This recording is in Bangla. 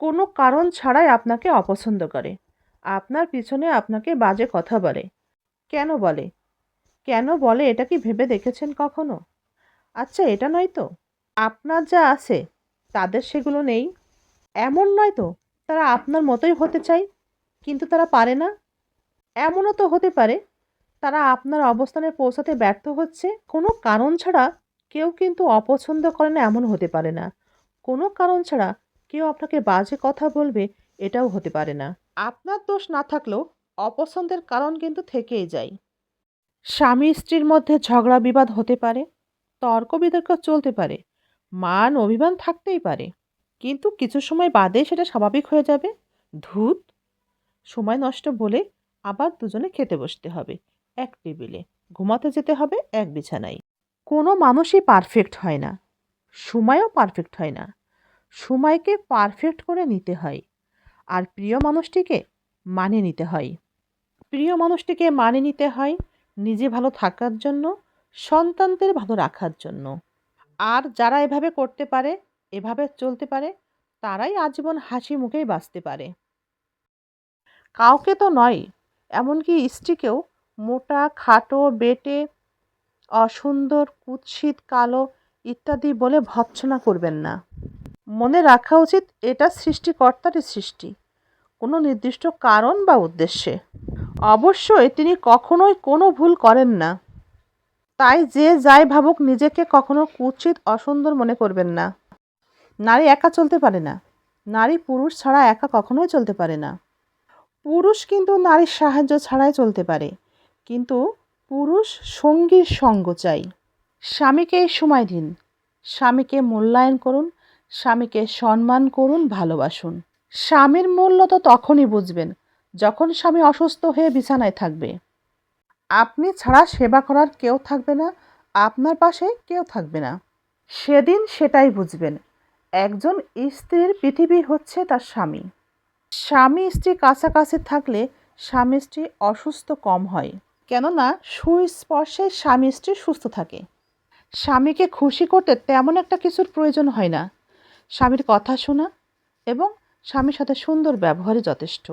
কোনো কারণ ছাড়াই আপনাকে অপছন্দ করে। আপনার পিছনে আপনাকে বাজে কথা বলে। কেন বলে? কেন বলে এটা কি ভেবে দেখেছেন কখনো? আচ্ছা এটা নয় তো। আপনার যা আছে, তাদের সেগুলো নেই। এমন নয় তো, তারা আপনার মতোই হতে চায়, কিন্তু তারা পারে না। এমনও তো হতে পারে, তারা আপনার অবস্থানে পৌঁছাতে ব্যর্থ হচ্ছে। কোনো কারণ ছাড়া কেউ কিন্তু অপছন্দ করে না, এমন হতে পারে না। কোনো কারণ ছাড়া কেউ আপনাকে বাজে কথা বলবে এটাও হতে পারে না। আপনার দোষ না থাকলেও অপছন্দের কারণ কিন্তু থেকেই যায়। স্বামী স্ত্রীর মধ্যে ঝগড়া বিবাদ হতে পারে তর্ক বিতর্ক চলতে পারে মান অভিমান থাকতেই পারে কিন্তু কিছু সময় বাদে সেটা স্বাভাবিক হয়ে যাবে ধূত। সময় নষ্ট বলে আবার দুজনে খেতে বসতে হবে এক টেবিলে। ঘুমাতে যেতে হবে এক বিছানায়। কোনো মানুষই পারফেক্ট হয় না সময়ও পারফেক্ট হয় না। সময়কে পারফেক্ট করে নিতে হয় আর প্রিয় মানুষটিকে মানে নিতে হয়। প্রিয় মানুষটিকে মানে নিতে হয় নিজে ভালো থাকার জন্য, সন্তানদের ভালো রাখার জন্য। আর যারা এভাবে করতে পারে, এভাবে চলতে পারে, তারাই আজীবন হাসি মুখেই বাঁচতে পারে। কাউকে তো নয়, এমনকি স্ত্রীকেও মোটা, খাটো, বেটে, অসুন্দর, কুৎসিত, কালো ইত্যাদি বলে ভৎসনা করবেন না। মনে রাখা উচিত এটা সৃষ্টিকর্তারই সৃষ্টি, কোনো নির্দিষ্ট কারণ বা উদ্দেশ্যে। অবশ্যই তিনি কখনোই কোনো ভুল করেন না। তাই যে যাই ভাবুক নিজেকে কখনো কুচিত অসুন্দর মনে করবেন না। নারী একা চলতে পারে না। নারী পুরুষ ছাড়া একা কখনোই চলতে পারে না। পুরুষ কিন্তু নারীর সাহায্য ছাড়াই চলতে পারে। কিন্তু পুরুষ সঙ্গীর সঙ্গ চাই। স্বামীকে সময় দিন। স্বামীকে মূল্যায়ন করুন। স্বামীকে সম্মান করুন, ভালোবাসুন। স্বামীর মূল্য তো তখনই বুঝবেন, যখন স্বামী অসুস্থ হয়ে বিছানায় থাকবে। আপনি ছাড়া সেবা করার কেউ থাকবে না, আপনার পাশে কেউ থাকবে না। সেদিন সেটাই বুঝবেন, একজন স্ত্রীর পৃথিবী হচ্ছে তার স্বামী। স্বামী স্ত্রী কাছাকাছি থাকলে স্বামী স্ত্রী অসুস্থ কম হয়, কেননা সুস্পর্শে স্বামী স্ত্রী সুস্থ থাকে। স্বামীকে খুশি করতে তেমন একটা কিছুর প্রয়োজন হয় না। স্বামীর কথা শোনা এবং স্বামীর সাথে সুন্দর ব্যবহারই যথেষ্ট।